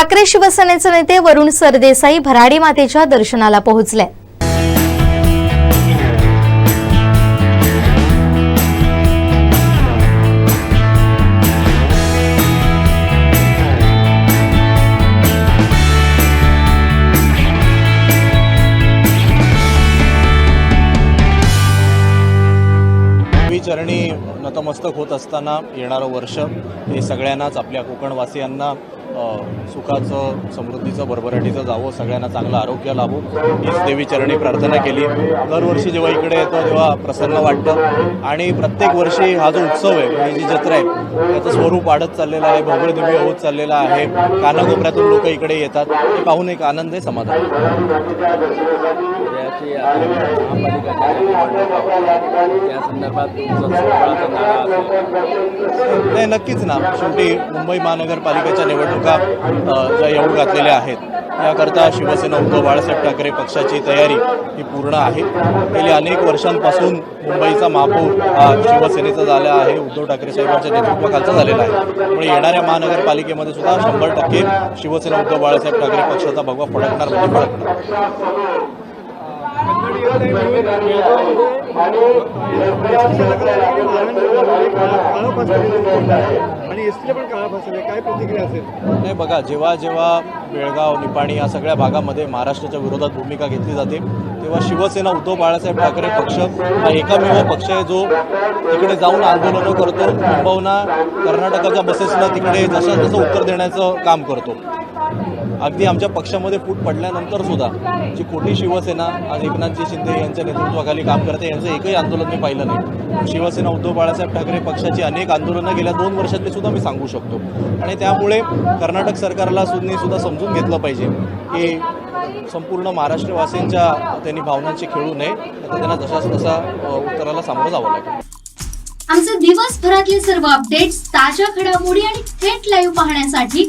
ठाकरे शिवसेनेचे नेते वरुण सरदेसाई भराडी मातेच्या दर्शनाला पोहोचले. चरणी नतमस्तक होत असताना येणारं वर्ष हे सगळ्यांनाच आपल्या कोकणवासियांना सुखाचं समृद्धीचं भरभराटीचं जावं सगळ्यांना चांगलं आरोग्य लाभो. हीच देवी चरणी प्रार्थना केली. दरवर्षी जेव्हा इकडे येतो तेव्हा प्रसन्न वाटतं. आणि प्रत्येक वर्षी हा जो उत्सव आहे ही जी जत्रा आहे त्याचं स्वरूप वाढत चाललेलं आहे भव्य दिव्य होत चाललेलं आहे. कानाकोपऱ्यातून लोक इकडे येतात. हे पाहून एक आनंद आहे समाधान त्या संदर्भात नाही नक्कीच ना. शेवटी मुंबई महानगरपालिकेच्या निवडणुका ज्या येऊ घातलेल्या आहेत याकरता शिवसेना उद्धव बाळासाहेब ठाकरे पक्षाची तयारी ही पूर्ण आहे. गेली अनेक वर्षांपासून मुंबईचा महापौर हा शिवसेनेचा झाला आहे उद्धव ठाकरे साहेबांच्या नेतृत्वाखालचा झालेला आहे. त्यामुळे येणाऱ्या महानगरपालिकेमध्ये सुद्धा शंभर टक्के शिवसेना उद्धव बाळासाहेब ठाकरे पक्षाचा भगवा फडकणार म्हणजे फडकणार. आणि एसटीला पण काळा फसले काय प्रतिक्रिया असेल? नाही बघा जेव्हा जेव्हा बेळगाव निपाणी या सगळ्या भागामध्ये महाराष्ट्राच्या विरोधात भूमिका घेतली जाते तेव्हा शिवसेना उद्धव बाळासाहेब ठाकरे पक्ष हा एकमेव पक्ष आहे जो तिकडे जाऊन आंदोलनं करतो मुंबईना कर्नाटकाच्या बसेसना तिकडे जशा तसं उत्तर देण्याचं काम करतो. अगदी आमच्या पक्षामध्ये फूट पडल्यानंतर सुद्धा जी खोटी शिवसेना आज एकनाथजी शिंदे यांच्या नेतृत्वाखाली काम करते यांचं एकही आंदोलन मी पाहिलं नाही. शिवसेना उद्धव बाळासाहेब ठाकरे पक्षाची अनेक आंदोलनं गेल्या दोन वर्षातली सुद्धा मी सांगू शकतो. आणि त्यामुळे कर्नाटक सरकारला सुद्धा सुद्धा समजून घेतलं पाहिजे की संपूर्ण महाराष्ट्रवासींच्या त्यांनी भावनांची खेळू नये. तर त्यांना जशाच तसा उत्तराला सामोरं जावं लागेल. आमचे दिवसभरातले सर्व अपडेट्स ताज्या घडामोडी आणि थेट लाईव्ह पाहण्यासाठी